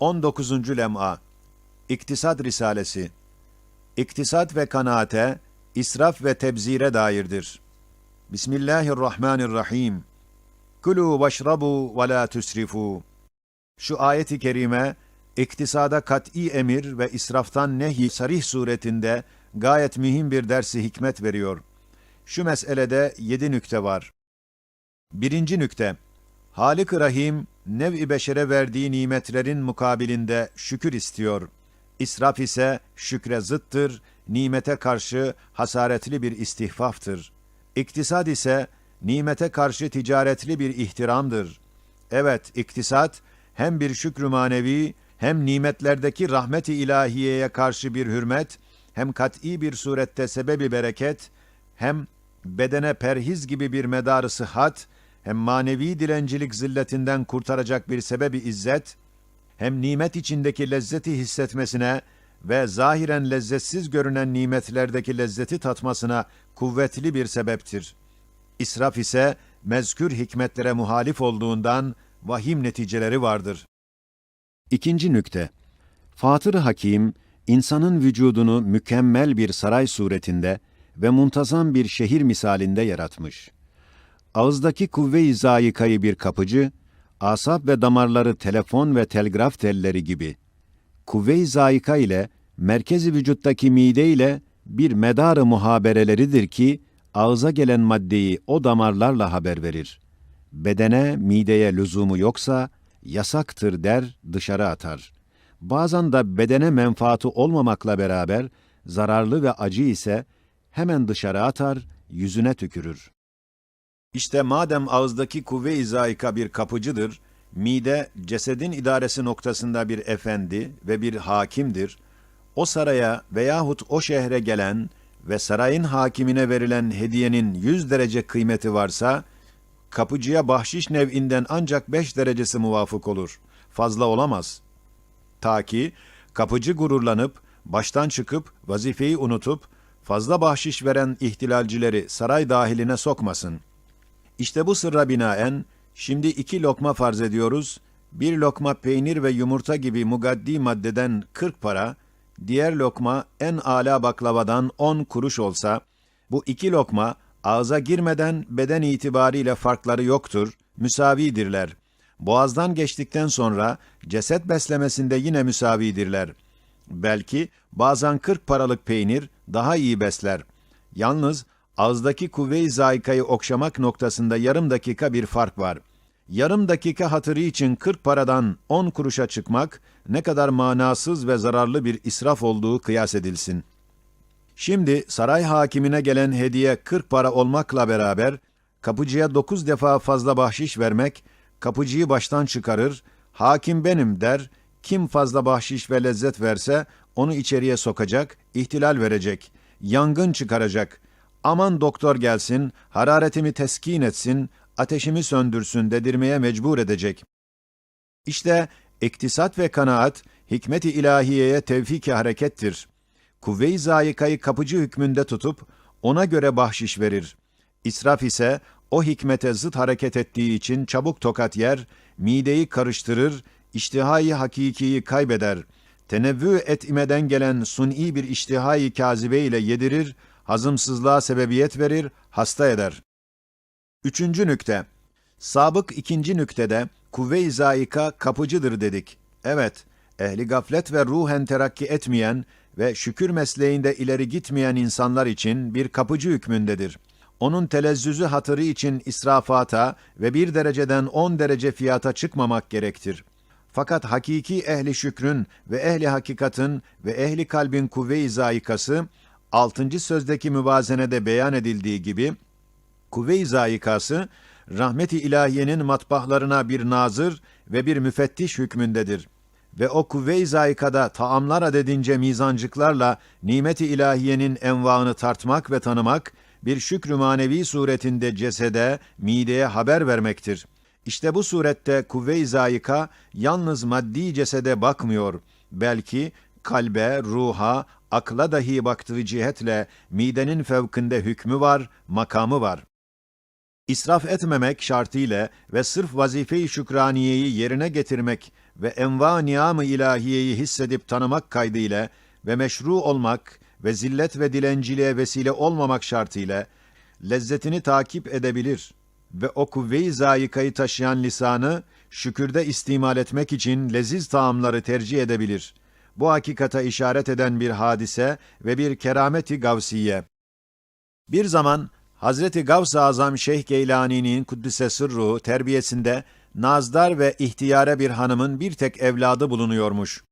19. Lem'a İktisat Risalesi İktisat ve kanaate, israf ve tebzire dairdir. Bismillahirrahmanirrahim. Kulu veşrabu ve la tusrifu. Şu ayeti kerime, iktisada kat'i emir ve israftan nehy sarih suretinde gayet mühim bir dersi hikmet veriyor. Şu meselede yedi nükte var. Birinci nükte, Halik-i Rahim, nev-i beşere verdiği nimetlerin mukabilinde şükür istiyor. İsraf ise şükre zıttır, nimete karşı hasaretli bir istihfaftır. İktisad ise nimete karşı ticaretli bir ihtiramdır. Evet, iktisat hem bir şükrü manevi, hem nimetlerdeki rahmet-i ilahiyeye karşı bir hürmet, hem kat'i bir surette sebebi bereket, hem bedene perhiz gibi bir medarı sıhhat, hem manevi dilencilik zilletinden kurtaracak bir sebebi izzet, hem nimet içindeki lezzeti hissetmesine ve zahiren lezzetsiz görünen nimetlerdeki lezzeti tatmasına kuvvetli bir sebeptir. İsraf ise mezkür hikmetlere muhalif olduğundan vahim neticeleri vardır. İkinci nükte. Fatır Hakim, insanın vücudunu mükemmel bir saray suretinde ve muntazam bir şehir misalinde yaratmış. Ağızdaki kuvve-i zayikayı bir kapıcı, asap ve damarları telefon ve telgraf telleri gibi. Kuvve-i zayika ile merkezi vücuttaki mide ile bir medarı muhabereleridir ki, ağza gelen maddeyi o damarlarla haber verir. Bedene, mideye lüzumu yoksa, yasaktır der, dışarı atar. Bazen de bedene menfaatı olmamakla beraber, zararlı ve acı ise, hemen dışarı atar, yüzüne tükürür. İşte madem ağızdaki kuvve-i zayika bir kapıcıdır, mide cesedin idaresi noktasında bir efendi ve bir hakimdir, o saraya veyahut o şehre gelen ve sarayın hakimine verilen hediyenin yüz derece kıymeti varsa, kapıcıya bahşiş nev'inden ancak beş derecesi muvafık olur. Fazla olamaz. Ta ki kapıcı gururlanıp, baştan çıkıp, vazifeyi unutup, fazla bahşiş veren ihtilalcileri saray dahiline sokmasın. İşte bu sırra binaen, şimdi iki lokma farz ediyoruz, bir lokma peynir ve yumurta gibi mugaddi maddeden 40 para, diğer lokma en âlâ baklavadan 10 kuruş olsa, bu iki lokma ağza girmeden beden itibariyle farkları yoktur, müsavidirler. Boğazdan geçtikten sonra ceset beslemesinde yine müsavidirler. Belki bazen 40 paralık peynir daha iyi besler. Yalnız ağızdaki kuvve-i zayikayı okşamak noktasında yarım dakika bir fark var. Yarım dakika hatırı için 40 paradan 10 kuruşa çıkmak ne kadar manasız ve zararlı bir israf olduğu kıyas edilsin. Şimdi saray hakimine gelen hediye 40 para olmakla beraber kapıcıya 9 defa fazla bahşiş vermek kapıcıyı baştan çıkarır, hakim benim der, kim fazla bahşiş ve lezzet verse onu içeriye sokacak, ihtilal verecek, yangın çıkaracak. Aman doktor gelsin, hararetimi teskin etsin, ateşimi söndürsün dedirmeye mecbur edecek. İşte iktisat ve kanaat, hikmet-i ilahiyeye tevfik-i harekettir. Kuvve-i zayikayı kapıcı hükmünde tutup, ona göre bahşiş verir. İsraf ise, o hikmete zıt hareket ettiği için çabuk tokat yer, mideyi karıştırır, iştihayı hakikiyi kaybeder. Tenevvü etmeden gelen suni bir iştihayı kazibe ile yedirir, hazımsızlığa sebebiyet verir, hasta eder. Üçüncü nükte. Sabık ikinci nüktede kuvve-i zayika kapıcıdır dedik. Evet, ehli gaflet ve ruhen terakki etmeyen ve şükür mesleğinde ileri gitmeyen insanlar için bir kapıcı hükmündedir. Onun telezzüzü hatırı için israfata ve bir dereceden on derece fiyata çıkmamak gerektir. Fakat hakiki ehli şükrün ve ehli hakikatın ve ehli kalbin kuvve-i zayikası, altıncı sözdeki müvazenede beyan edildiği gibi, kuvve-i zayikası, rahmet-i ilahiyenin matbahlarına bir nazır ve bir müfettiş hükmündedir. Ve o kuvve-i zayikada taamlar adedince mizancıklarla nimet-i ilahiyenin envaını tartmak ve tanımak, bir şükrü manevi suretinde cesede, mideye haber vermektir. İşte bu surette kuvve-i zayika yalnız maddi cesede bakmıyor, belki kalbe, ruha, akla dahi baktığı cihetle midenin fevkinde hükmü var, makamı var. İsraf etmemek şartıyla ve sırf vazife-i şükraniyeyi yerine getirmek ve enva niyam-ı ilahiyeyi hissedip tanımak kaydıyla ve meşru olmak ve zillet ve dilenciliğe vesile olmamak şartıyla lezzetini takip edebilir ve o kuvve-i zayikayı taşıyan lisanı şükürde istimal etmek için leziz taamları tercih edebilir. Bu hakikata işaret eden bir hadise ve bir kerameti gavsiye. Bir zaman Hazreti Gavs-ı Azam Şeyh Geylani'nin Kuddise Sırruhu terbiyesinde nazdar ve ihtiyare bir hanımın bir tek evladı bulunuyormuş.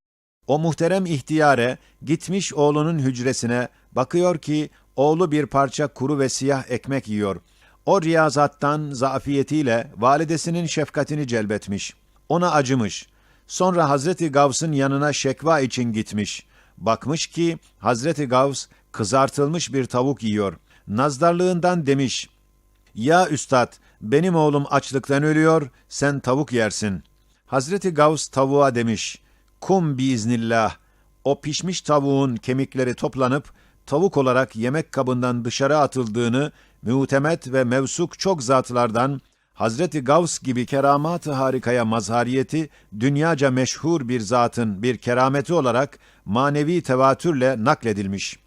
O muhterem ihtiyare gitmiş oğlunun hücresine bakıyor ki oğlu bir parça kuru ve siyah ekmek yiyor. O riyazattan zafiyetiyle validesinin şefkatini celbetmiş. Ona acımış. Sonra Hazreti Gavs'ın yanına şekva için gitmiş. Bakmış ki Hazreti Gavs kızartılmış bir tavuk yiyor. Nazdarlığından demiş, Ya üstad, benim oğlum açlıktan ölüyor, sen tavuk yersin. Hazreti Gavs tavuğa demiş, Kum biiznillah. O pişmiş tavuğun kemikleri toplanıp, tavuk olarak yemek kabından dışarı atıldığını, mütemet ve mevsuk çok zatlardan, Hazreti Gavs gibi keramat-ı harikaya mazhariyeti, dünyaca meşhur bir zatın bir kerameti olarak manevi tevatürle nakledilmiş.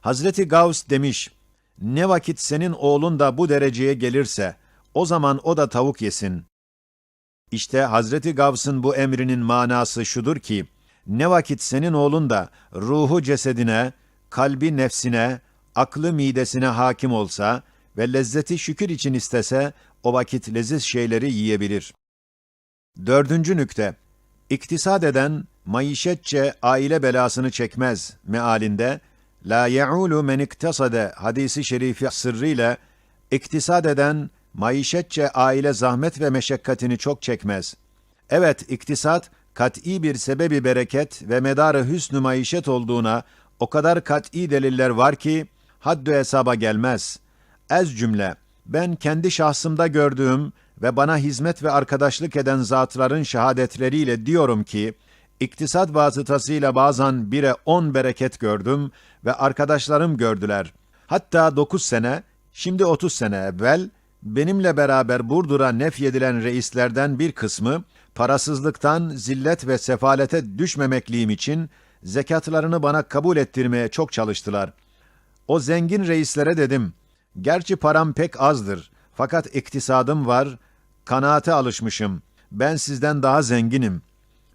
Hazreti Gavs demiş, ne vakit senin oğlun da bu dereceye gelirse, o zaman o da tavuk yesin. İşte Hazreti Gavs'ın bu emrinin manası şudur ki, ne vakit senin oğlun da ruhu cesedine, kalbi nefsine, aklı midesine hakim olsa ve lezzeti şükür için istese, o vakit leziz şeyleri yiyebilir. Dördüncü nükte, İktisad eden, maişetçe aile belasını çekmez mealinde, La ye'ulu men iktasade hadisi şerifi sırrıyla iktisad eden maişetçe aile zahmet ve meşakkatini çok çekmez. Evet, iktisat kat'i bir sebebi bereket ve medarı hüsnü maişet olduğuna o kadar kat'i deliller var ki haddü hesaba gelmez. Ez cümle ben kendi şahsımda gördüğüm ve bana hizmet ve arkadaşlık eden zatların şehadetleriyle diyorum ki İktisat vasıtasıyla bazen bire on bereket gördüm ve arkadaşlarım gördüler. Hatta dokuz sene, şimdi otuz sene evvel, benimle beraber Burdur'a nefyedilen reislerden bir kısmı, parasızlıktan zillet ve sefalete düşmemekliğim için, zekatlarını bana kabul ettirmeye çok çalıştılar. O zengin reislere dedim, gerçi param pek azdır, fakat iktisadım var, kanaate alışmışım, ben sizden daha zenginim.''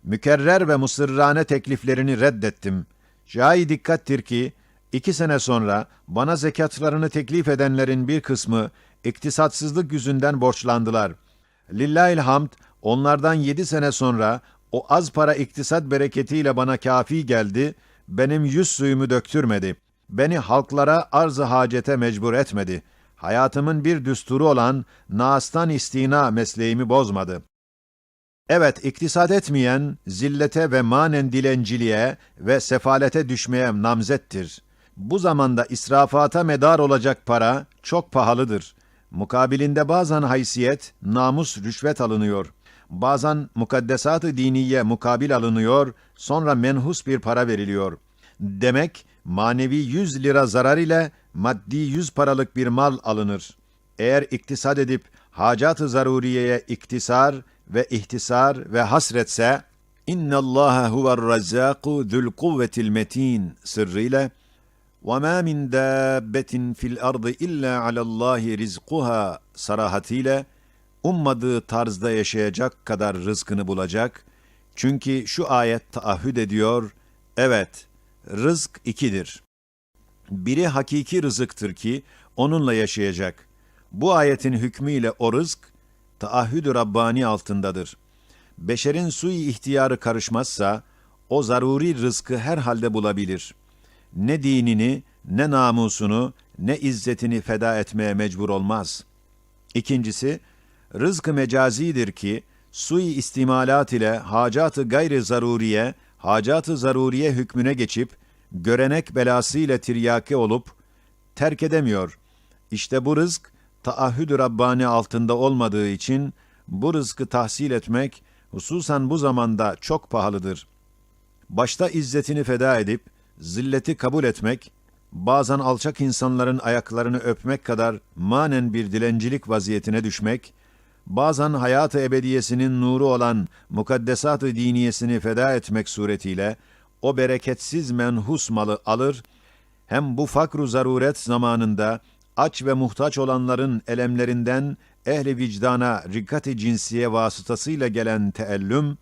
mükerrer ve musırrane tekliflerini reddettim. Şahi dikkattir ki, iki sene sonra bana zekatlarını teklif edenlerin bir kısmı iktisatsızlık yüzünden borçlandılar. Lillahil hamd, onlardan yedi sene sonra o az para iktisat bereketiyle bana kafi geldi, benim yüz suyumu döktürmedi. Beni halklara arz-ı hacete mecbur etmedi. Hayatımın bir düsturu olan naastan istina mesleğimi bozmadı. Evet, iktisat etmeyen, zillete ve manen dilenciliğe ve sefalete düşmeye namzettir. Bu zamanda israfata medar olacak para çok pahalıdır. Mukabilinde bazen haysiyet, namus, rüşvet alınıyor. Bazen mukaddesat-ı diniye mukabil alınıyor, sonra menhus bir para veriliyor. Demek, manevi yüz lira zarar ile maddi yüz paralık bir mal alınır. Eğer iktisat edip hacat-ı zaruriyeye iktisar, ve ihtisar ve hasretse İnna Allah huver razzaku zul kuvvetil metin sırrıyla ve ma min dabbetin fil ardı illa alallahi rizquha sarahatiyle ummadığı tarzda yaşayacak kadar rızkını bulacak. Çünkü şu ayet taahhüd ediyor. Evet, rızk ikidir. Biri hakiki rızıktır ki onunla yaşayacak. Bu ayetin hükmüyle o rızk taahhüd-ü Rabbani altındadır. Beşerin sui ihtiyarı karışmazsa, o zaruri rızkı her halde bulabilir. Ne dinini, ne namusunu, ne izzetini feda etmeye mecbur olmaz. İkincisi, rızkı mecazidir ki, sui istimalat ile hacatı gayri zaruriye, hacatı zaruriye hükmüne geçip, görenek belası ile tiryaki olup, terk edemiyor. İşte bu rızk, taahhüd-ü Rabbani altında olmadığı için bu rızkı tahsil etmek hususan bu zamanda çok pahalıdır. Başta izzetini feda edip zilleti kabul etmek bazen alçak insanların ayaklarını öpmek kadar manen bir dilencilik vaziyetine düşmek, bazen hayat-ı ebediyesinin nuru olan mukaddesat-ı diniyesini feda etmek suretiyle o bereketsiz menhus malı alır, hem bu fakru zaruret zamanında aç ve muhtaç olanların elemlerinden ehli vicdana rikkat-i cinsiye vasıtasıyla gelen teellüm,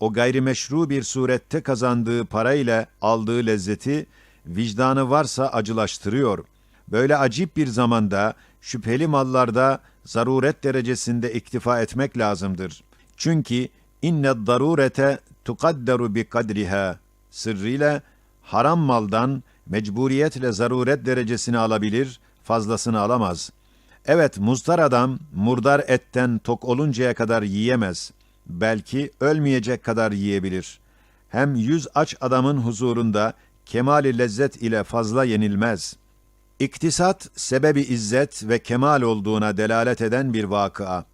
o gayrimeşru bir surette kazandığı parayla aldığı lezzeti, vicdanı varsa acılaştırıyor. Böyle acip bir zamanda, şüpheli mallarda zaruret derecesinde iktifa etmek lazımdır. Çünkü inne darurete tukadderu bi kadriha sırrıyla haram maldan mecburiyetle zaruret derecesini alabilir, fazlasını alamaz. Evet, muztar adam murdar etten tok oluncaya kadar yiyemez. Belki ölmeyecek kadar yiyebilir. Hem yüz aç adamın huzurunda kemali lezzet ile fazla yenilmez. İktisat, sebebi izzet ve kemal olduğuna delalet eden bir vakıa.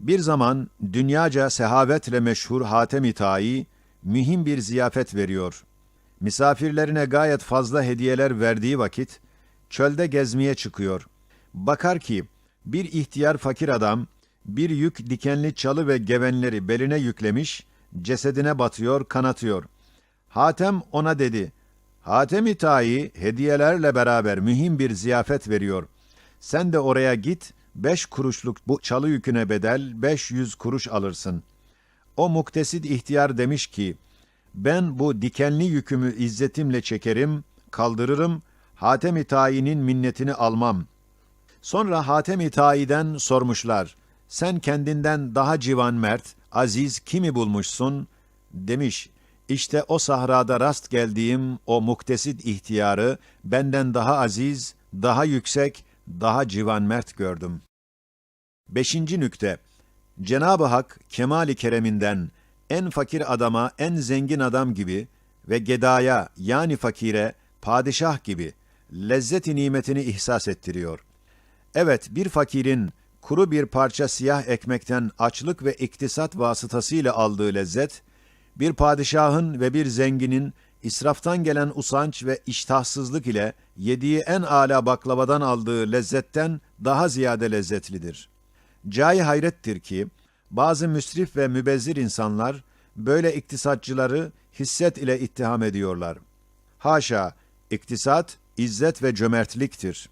Bir zaman dünyaca sehavetle meşhur Hatem-i Tai, mühim bir ziyafet veriyor. Misafirlerine gayet fazla hediyeler verdiği vakit, çölde gezmeye çıkıyor. Bakar ki, bir ihtiyar fakir adam, bir yük dikenli çalı ve gevenleri beline yüklemiş, cesedine batıyor, kanatıyor. Hatem ona dedi, Hatem-i Tai hediyelerle beraber mühim bir ziyafet veriyor. Sen de oraya git, beş kuruşluk bu çalı yüküne bedel beş yüz kuruş alırsın. O muktesid ihtiyar demiş ki, ben bu dikenli yükümü izzetimle çekerim, kaldırırım, Hatem-i Ta'i'nin minnetini almam. Sonra Hatem-i Ta'i'den sormuşlar, sen kendinden daha civan mert, aziz kimi bulmuşsun? Demiş, işte o sahrada rast geldiğim o muktesid ihtiyarı benden daha aziz, daha yüksek, daha civan mert gördüm. Beşinci nükte, Cenab-ı Hak kemali kereminden en fakir adama en zengin adam gibi ve gedaya yani fakire padişah gibi lezzet-i nimetini ihsas ettiriyor. Evet bir fakirin kuru bir parça siyah ekmekten açlık ve iktisat vasıtasıyla aldığı lezzet, bir padişahın ve bir zenginin israftan gelen usanç ve iştahsızlık ile yediği en âlâ baklavadan aldığı lezzetten daha ziyade lezzetlidir. Cai hayrettir ki, bazı müsrif ve mübezzir insanlar, böyle iktisatçıları hisset ile ittiham ediyorlar. Haşa, iktisat, izzet ve cömertliktir.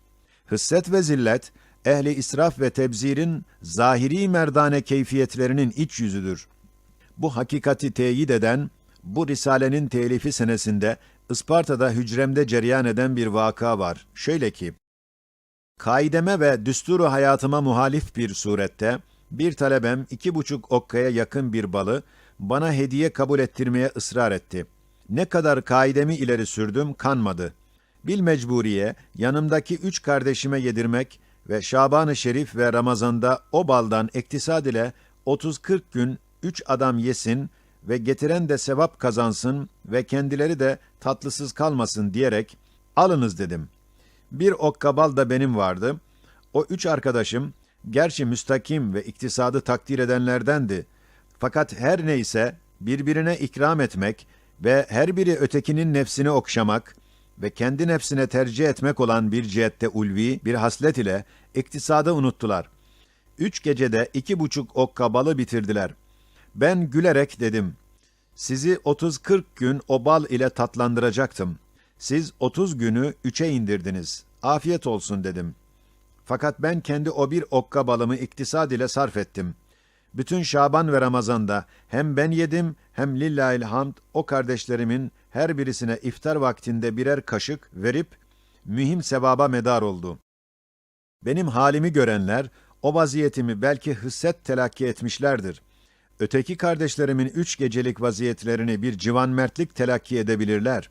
Hısset ve zillet, ehli israf ve tebzirin zahiri merdane keyfiyetlerinin iç yüzüdür. Bu hakikati teyit eden, bu risalenin telifi senesinde Isparta'da hücremde cereyan eden bir vaka var. Şöyle ki, kaideme ve düsturu hayatıma muhalif bir surette, bir talebem iki buçuk okkaya yakın bir balı bana hediye kabul ettirmeye ısrar etti. Ne kadar kaidemi ileri sürdüm kanmadı. Bil mecburiye yanımdaki üç kardeşime yedirmek ve Şaban-ı Şerif ve Ramazan'da o baldan iktisad ile 30-40 gün üç adam yesin ve getiren de sevap kazansın ve kendileri de tatlısız kalmasın diyerek alınız dedim. Bir okka bal da benim vardı. O üç arkadaşım gerçi müstakim ve iktisadı takdir edenlerdendi. Fakat her neyse birbirine ikram etmek ve her biri ötekinin nefsini okşamak ve kendi nefsine tercih etmek olan bir cihette ulvi bir haslet ile iktisadı unuttular. Üç gecede iki buçuk okka balı bitirdiler. Ben gülerek dedim, sizi 30-40 gün o bal ile tatlandıracaktım. Siz 30 günü üçe indirdiniz. Afiyet olsun dedim. Fakat ben kendi o bir okka balımı iktisad ile sarf ettim. Bütün Şaban ve Ramazan'da hem ben yedim hem lillahil hamd o kardeşlerimin her birisine iftar vaktinde birer kaşık verip mühim sevaba medar oldu. Benim halimi görenler o vaziyetimi belki hısset telakki etmişlerdir. Öteki kardeşlerimin üç gecelik vaziyetlerini bir civan mertlik telakki edebilirler.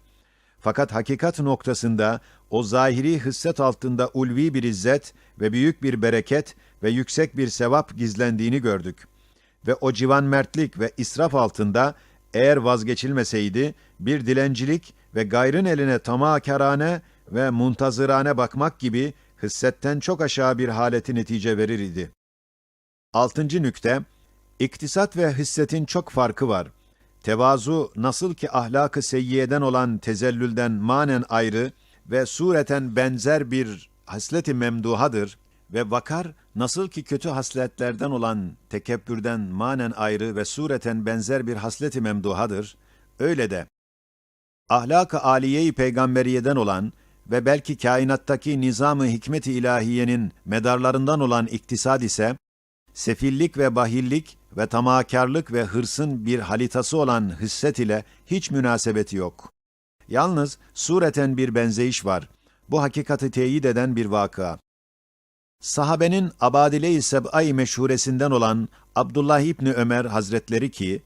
Fakat hakikat noktasında o zahiri hısset altında ulvi bir izzet ve büyük bir bereket ve yüksek bir sevap gizlendiğini gördük. Ve o civan mertlik ve israf altında eğer vazgeçilmeseydi bir dilencilik ve gayrın eline tamahkarane ve muntazırane bakmak gibi hıssetten çok aşağı bir haleti netice verir idi. Altıncı nükte, İktisat ve hissetin çok farkı var. Tevazu nasıl ki ahlakı seyyiyeden olan tezellülden manen ayrı ve sureten benzer bir hasleti memduhadır ve vakar nasıl ki kötü hasletlerden olan tekebbürden manen ayrı ve sureten benzer bir hasleti memduhadır, öyle de ahlak-ı aliye-i peygamberiyeden olan ve belki kainattaki nizam-ı hikmet-i ilahiyenin medarlarından olan iktisad ise, sefillik ve bahillik ve tamahkarlık ve hırsın bir halitası olan hisset ile hiç münasebeti yok. Yalnız sureten bir benzeyiş var. Bu hakikati teyit eden bir vakıa. Sahabenin Abadile-i Seb'ay meşhuresinden olan Abdullah İbni Ömer Hazretleri ki,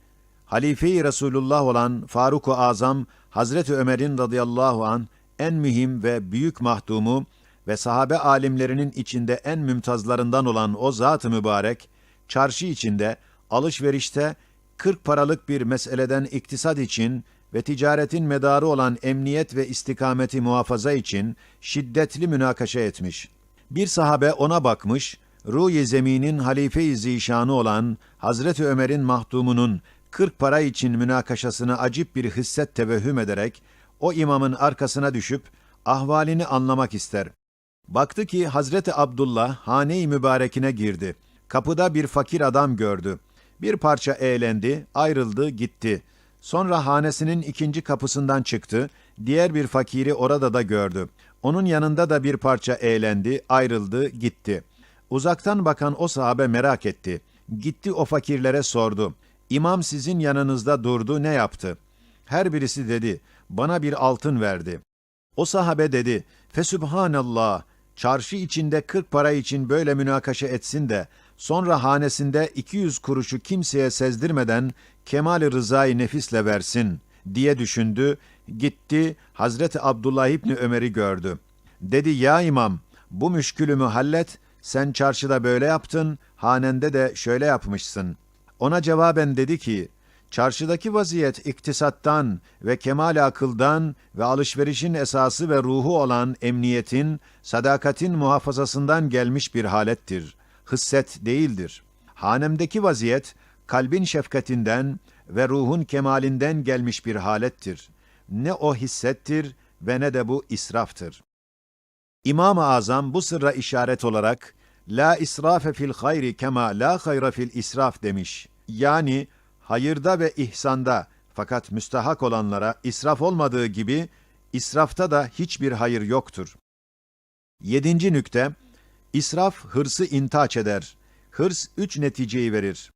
Halife-i Resulullah olan Faruk-u Azam Hazreti Ömer'in radıyallahu an en mühim ve büyük mahdumu ve sahabe alimlerinin içinde en mümtazlarından olan o zat-ı mübarek, çarşı içinde, alışverişte 40 paralık bir meseleden iktisat için ve ticaretin medarı olan emniyet ve istikameti muhafaza için şiddetli münakaşa etmiş. Bir sahabe ona bakmış, ruh-i zeminin halife-i zişanı olan Hazreti Ömer'in mahdumunun 40 para için münakaşasını acip bir hisset tevehhüm ederek, o imamın arkasına düşüp, ahvalini anlamak ister. Baktı ki Hazreti Abdullah hane-i mübarekine girdi. Kapıda bir fakir adam gördü. Bir parça eğlendi, ayrıldı, gitti. Sonra hanesinin ikinci kapısından çıktı, diğer bir fakiri orada da gördü. Onun yanında da bir parça eğlendi, ayrıldı, gitti. Uzaktan bakan o sahabe merak etti. Gitti o fakirlere sordu. İmam sizin yanınızda durdu, ne yaptı? Her birisi dedi, bana bir altın verdi. O sahabe dedi, Fesübhanallah, çarşı içinde 40 para için böyle münakaşa etsin de, sonra hanesinde 200 kuruşu kimseye sezdirmeden kemal-i rızayı nefisle versin diye düşündü, gitti Hazreti Abdullah İbni Ömer'i gördü. Dedi ya imam bu müşkülümü hallet, sen çarşıda böyle yaptın, hanende de şöyle yapmışsın. Ona cevaben dedi ki, çarşıdaki vaziyet iktisattan ve kemal akıldan ve alışverişin esası ve ruhu olan emniyetin, sadakatin muhafazasından gelmiş bir halettir. Hısset değildir. Hanemdeki vaziyet, kalbin şefkatinden ve ruhun kemalinden gelmiş bir halettir. Ne o hissettir ve ne de bu israftır. İmam-ı Azam bu sırra işaret olarak, La israfe fil hayri kema la hayra fil israf demiş. Yani hayırda ve ihsanda fakat müstahak olanlara israf olmadığı gibi israfta da hiçbir hayır yoktur. Yedinci nükte, israf hırsı intaç eder. Hırs üç neticeyi verir.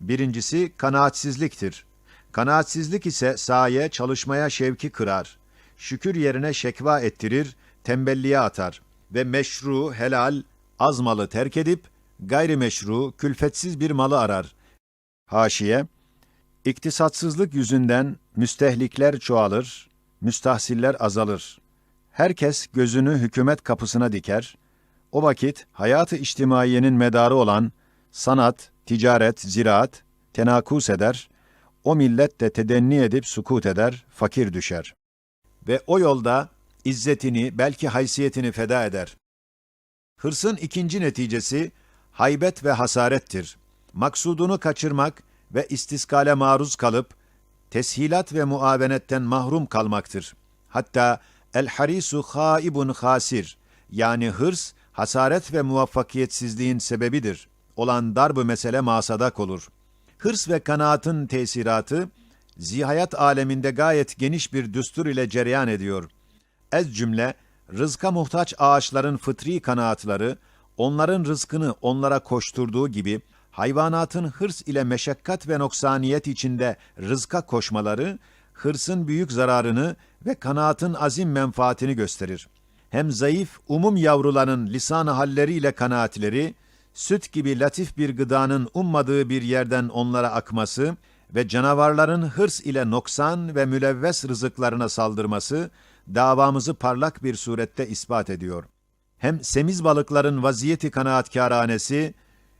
Birincisi kanaatsizliktir. Kanaatsizlik ise saye, çalışmaya şevki kırar. Şükür yerine şekva ettirir, tembelliğe atar ve meşru, helal, az malı terk edip gayrimeşru, külfetsiz bir malı arar. Haşiye, iktisatsızlık yüzünden müstehlikler çoğalır, müstahsiller azalır. Herkes gözünü hükümet kapısına diker. O vakit hayatı içtimaiyenin medarı olan sanat, ticaret, ziraat tenakus eder. O millet de tedenni edip sukut eder, fakir düşer. Ve o yolda izzetini, belki haysiyetini feda eder. Hırsın ikinci neticesi haybet ve hasarettir. Maksudunu kaçırmak ve istiskale maruz kalıp teshilat ve muavenetten mahrum kalmaktır. Hatta el harisu haibun hasir yani hırs hasaret ve muvaffakiyetsizliğin sebebidir. Olan darb mesele masadak olur. Hırs ve kanaatın tesiratı zihayat aleminde gayet geniş bir düstur ile cereyan ediyor. Ez cümle rızka muhtaç ağaçların fıtri kanaatları, onların rızkını onlara koşturduğu gibi, hayvanatın hırs ile meşakkat ve noksaniyet içinde rızka koşmaları, hırsın büyük zararını ve kanaatın azim menfaatini gösterir. Hem zayıf, umum yavruların lisan-ı halleriyle kanaatleri, süt gibi latif bir gıdanın ummadığı bir yerden onlara akması ve canavarların hırs ile noksan ve mülevves rızıklarına saldırması, davamızı parlak bir surette ispat ediyor. Hem semiz balıkların vaziyeti kanaatkâranesi,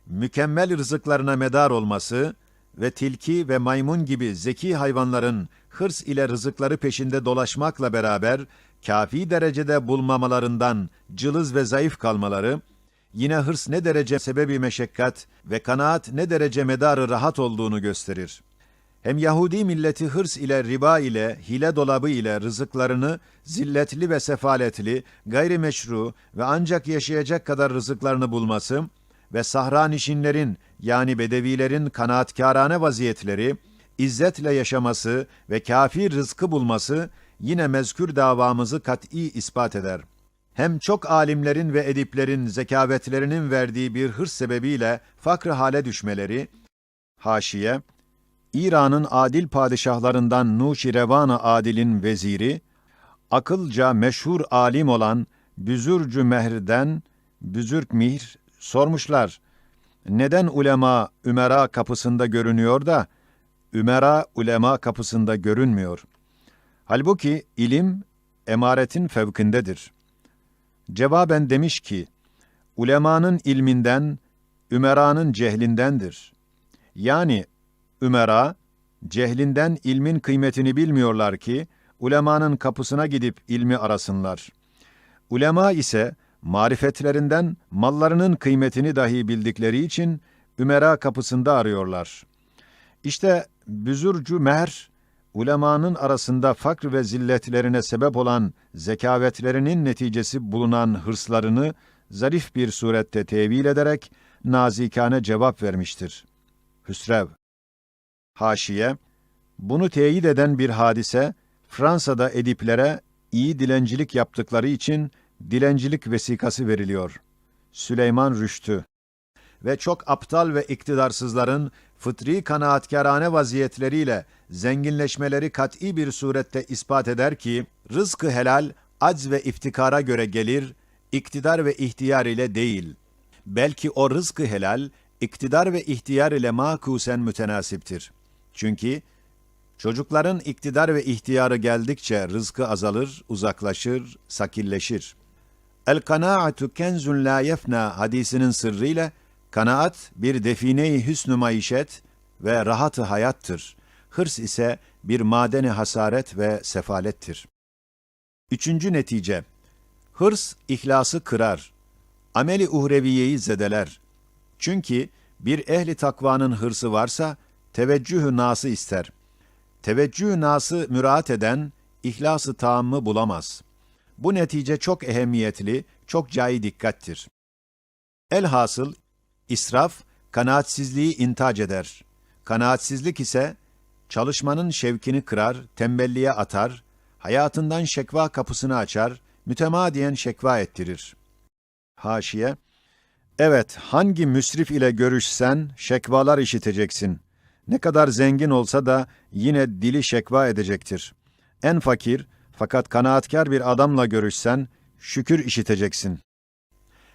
mükemmel rızıklarına medar olması ve tilki ve maymun gibi zeki hayvanların hırs ile rızıkları peşinde dolaşmakla beraber kafi derecede bulmamalarından cılız ve zayıf kalmaları, yine hırs ne derece sebebi meşakkat ve kanaat ne derece medarı rahat olduğunu gösterir. Hem Yahudi milleti hırs ile riba ile hile dolabı ile rızıklarını zilletli ve sefaletli, gayrimeşru ve ancak yaşayacak kadar rızıklarını bulması ve sahra nişinlerin yani bedevilerin kanaatkârane vaziyetleri, izzetle yaşaması ve kafi rızkı bulması yine mezkür davamızı kat'î ispat eder. Hem çok alimlerin ve ediplerin zekavetlerinin verdiği bir hırs sebebiyle fakr hale düşmeleri, haşiye, İran'ın adil padişahlarından Nuşirevan-ı Adil'in veziri, akılca meşhur alim olan Büzürcü Mehr'den Büzürk Mihr sormuşlar. Neden ulema Ümera kapısında görünüyor da Ümera ulema kapısında görünmüyor? Halbuki ilim emaretin fevkindedir. Cevaben demiş ki, ulemanın ilminden, ümeranın cehlindendir. Yani ümera, cehlinden ilmin kıymetini bilmiyorlar ki, ulemanın kapısına gidip ilmi arasınlar. Ulema ise, marifetlerinden mallarının kıymetini dahi bildikleri için, ümera kapısında arıyorlar. İşte büzürcü mehr, ulemanın arasında fakr ve zilletlerine sebep olan zekavetlerinin neticesi bulunan hırslarını zarif bir surette tevil ederek nazikane cevap vermiştir. Hüsrev Haşiye Bunu teyit eden bir hadise, Fransa'da ediplere iyi dilencilik yaptıkları için dilencilik vesikası veriliyor. Süleyman Rüştü ve çok aptal ve iktidarsızların fıtri kanaatkârane vaziyetleriyle zenginleşmeleri kat'î bir surette ispat eder ki, rızkı helal, acz ve iftikara göre gelir, iktidar ve ihtiyar ile değil. Belki o rızkı helal, iktidar ve ihtiyar ile makusen mütenasiptir. Çünkü çocukların iktidar ve ihtiyarı geldikçe rızkı azalır, uzaklaşır, sakilleşir. El kanaatu kenzun la yefna hadisinin sırrıyla kanaat bir define-i hüsnü maişet ve rahatı hayattır. Hırs ise bir madeni hasaret ve sefalettir. Üçüncü netice, hırs ihlası kırar, ameli uhreviyeyi zedeler. Çünkü bir ehli takvanın hırsı varsa, teveccühü nası ister. Teveccühü nası müraat eden, ihlası taamı bulamaz. Bu netice çok ehemmiyetli, çok cayi dikkattir. Elhasıl, israf, kanaatsizliği intac eder. Kanaatsizlik ise, çalışmanın şevkini kırar, tembelliğe atar, hayatından şekva kapısını açar, mütemadiyen şekva ettirir. Haşiye, evet hangi müsrif ile görüşsen şekvalar işiteceksin. Ne kadar zengin olsa da yine dili şekva edecektir. En fakir fakat kanaatkar bir adamla görüşsen şükür işiteceksin.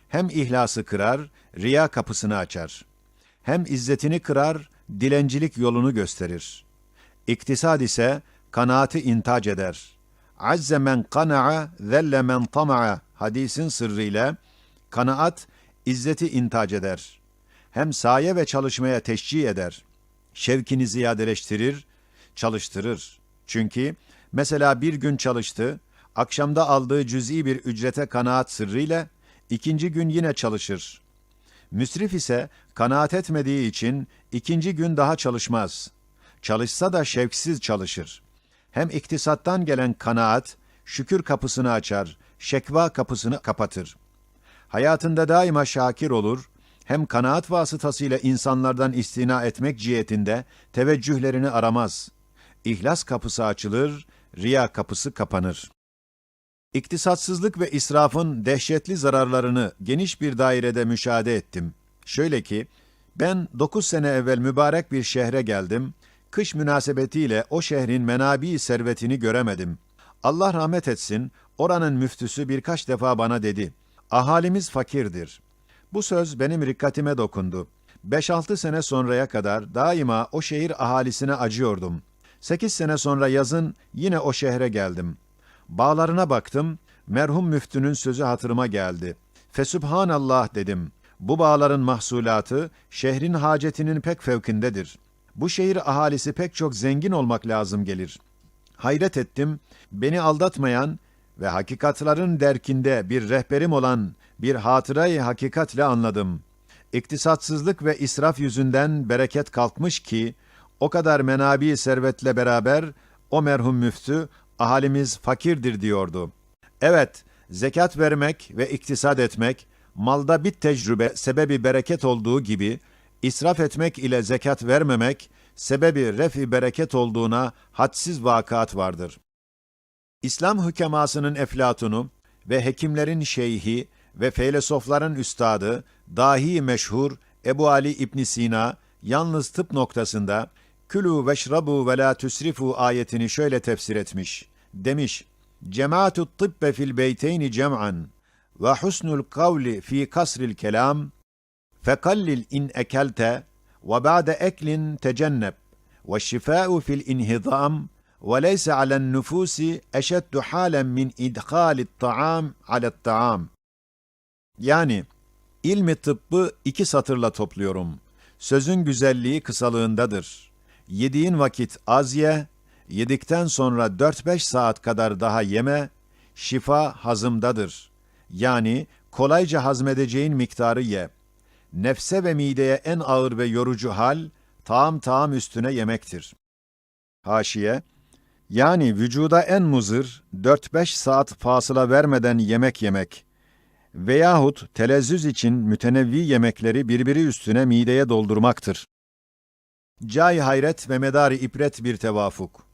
Hem ihlası kırar, riya kapısını açar. Hem izzetini kırar, dilencilik yolunu gösterir. İktisad ise kanaati intac eder. Azze men kana'a, zelle men tama'a hadisin sırrıyla kanaat izzeti intac eder. Hem saye ve çalışmaya teşcih eder. Şevkini ziyadeleştirir, çalıştırır. Çünkü mesela bir gün çalıştı, akşamda aldığı cüz'i bir ücrete kanaat sırrıyla ikinci gün yine çalışır. Müsrif ise kanaat etmediği için ikinci gün daha çalışmaz. Çalışsa da şevksiz çalışır. Hem iktisattan gelen kanaat, şükür kapısını açar, şekva kapısını kapatır. Hayatında daima şakir olur, hem kanaat vasıtasıyla insanlardan istina etmek cihetinde teveccühlerini aramaz. İhlas kapısı açılır, riya kapısı kapanır. İktisatsızlık ve israfın dehşetli zararlarını geniş bir dairede müşahede ettim. Şöyle ki, ben dokuz sene evvel mübarek bir şehre geldim, kış münasebetiyle o şehrin menabi servetini göremedim. Allah rahmet etsin, oranın müftüsü birkaç defa bana dedi, ahalimiz fakirdir. Bu söz benim rikkatime dokundu. 5-6 sene sonraya kadar daima o şehir ahalisine acıyordum. 8 sene sonra yazın yine o şehre geldim. Bağlarına baktım, merhum müftünün sözü hatırıma geldi. Fesübhanallah dedim. Bu bağların mahsulatı şehrin hacetinin pek fevkindedir. Bu şehir ahalisi pek çok zengin olmak lazım gelir. Hayret ettim, beni aldatmayan ve hakikatların derkinde bir rehberim olan bir hatırayı hakikatle anladım. İktisatsızlık ve israf yüzünden bereket kalkmış ki, o kadar menabi servetle beraber o merhum müftü ahalimiz fakirdir diyordu. Evet, zekat vermek ve iktisat etmek malda bir tecrübe sebebi bereket olduğu gibi israf etmek ile zekat vermemek sebebi refi bereket olduğuna hadsiz vakat vardır. İslam hükemasının eflatunu ve hekimlerin şeyhi ve filozofların üstadı, dahi meşhur Ebu Ali İbn Sina yalnız tıp noktasında külü veşrabu ve la tüsrifu ayetini şöyle tefsir etmiş. Demiş, Cemaatut tıbbe fil beyteyni cem'an ve husnul kavli fi kasril kelam fekallil in ekelte ve ba'de eklin tecenneb ve şifâ'u fil inhidam ve leyse alen nüfusi eşeddu halen min idhalit ta'am alet ta'am. Yani ilmi tıbbı iki satırla topluyorum. Sözün güzelliği kısalığındadır. Yediğin vakit az ye, yedikten sonra 4-5 saat kadar daha yeme, şifa hazımdadır. Yani kolayca hazmedeceğin miktarı ye. Nefse ve mideye en ağır ve yorucu hal, taam taam üstüne yemektir. Haşiye, yani vücuda en muzır 4-5 saat fasıla vermeden yemek yemek veyahut telezzüz için mütenevvi yemekleri birbiri üstüne mideye doldurmaktır. Cay hayret ve medari ibret bir tevafuk.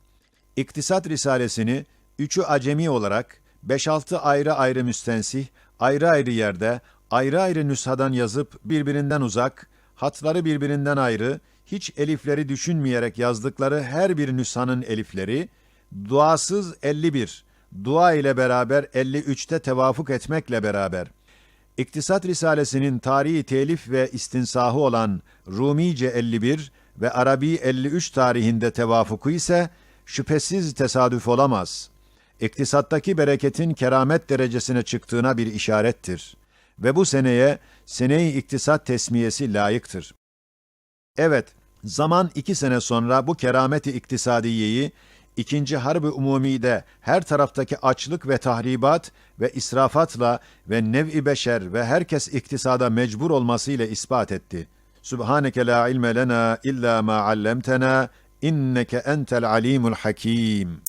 İktisat Risalesini üçü acemi olarak 5-6 ayrı ayrı müstensih, ayrı ayrı yerde, ayrı ayrı nüshadan yazıp birbirinden uzak, hatları birbirinden ayrı, hiç elifleri düşünmeyerek yazdıkları her bir nüshanın elifleri, duasız 51, dua ile beraber 53'te tevafuk etmekle beraber, İktisat Risalesinin tarihi telif ve istinsahı olan Rumice 51 ve Arabi 53 tarihinde tevafuku ise şüphesiz tesadüf olamaz. İktisattaki bereketin keramet derecesine çıktığına bir işarettir. Ve bu seneye sene-i iktisat tesmiyesi layıktır. Evet, zaman iki sene sonra bu kerameti iktisadiyeyi İkinci Harb-ı Umumi'de her taraftaki açlık ve tahribat ve israfatla ve nev-i beşer ve herkes iktisada mecbur olmasıyla ispat etti. Subhaneke la ilme lena illa ma allamtena إنك أنت العليم الحكيم.